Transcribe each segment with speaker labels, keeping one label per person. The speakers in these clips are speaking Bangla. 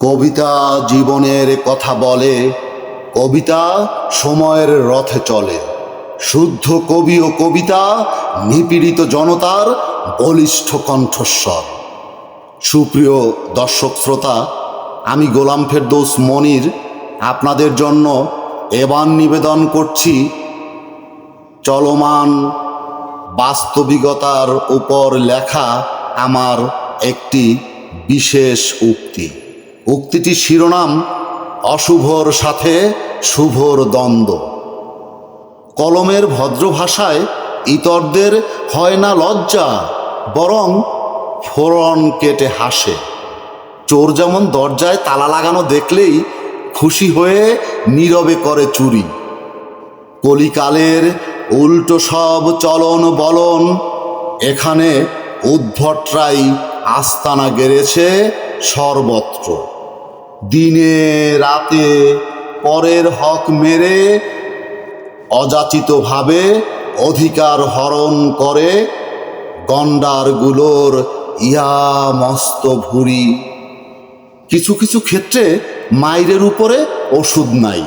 Speaker 1: কবিতা জীবনের কথা বলে, কবিতা সময়ের রথে চলে। শুদ্ধ কবি ও কবিতা, নিপীড়িত জনতার বলিষ্ঠ কণ্ঠস্বর। সুপ্রিয় দর্শক শ্রোতা, আমি গোলাম ফেরদৌস মনির। আপনাদের জন্য এবার নিবেদন করছি চলমান বাস্তবিকতার উপর লেখা আমার একটি বিশেষ উক্তি। উক্তিটির শিরোনাম, অশুভর সাথে শুভর দ্বন্দ্ব কলমের ভদ্র ভাষায় ইতরদের হয় না লজ্জা, বরং ফোরন কেটে হাসে। চোর যেমন দরজায় তালা লাগানো দেখলেই খুশি হয়ে নীরবে করে চুরি। কলিকালের উল্টো সব চলন বলন, এখানে উদ্ভটরাই আস্তানা গেড়েছে সর্বত্র। দিনে, রাতে পরের হক মেরে, অযাচিতভাবে অধিকার হরণ করে গন্ডারগুলোর ইয়া মস্ত ভুরি কিছু কিছু ক্ষেত্রে মাইরের উপরে ওষুধ নাই।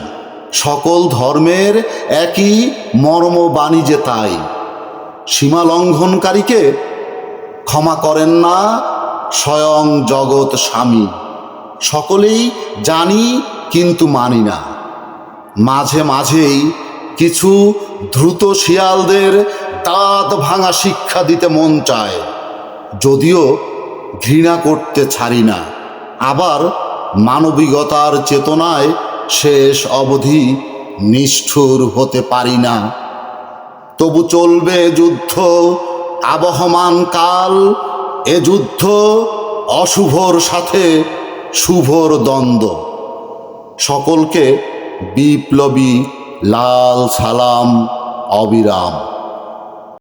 Speaker 1: সকল ধর্মের একই মর্ম যে তাই। সীমা লঙ্ঘনকারীকে ক্ষমা করেন না, স্বয়ং জগৎ স্বামী। সকলেই জানি কিন্তু মানি না। মাঝে মাঝেই কিছু দ্রুত শিয়ালদের দাঁত ভাঙা শিক্ষা দিতে মন চায়, যদিও ঘৃণা করতে ছাড়ি না। আবার মানবিকতার চেতনায় শেষ অবধি নিষ্ঠুর হতে পারি না। তবু চলবে যুদ্ধ, আবহমান কাল, এ যুদ্ধ অশুভর সাথে শুভর দ্বন্দ্ব। সকলকে বিপ্লবী লাল সালাম অবিরাম।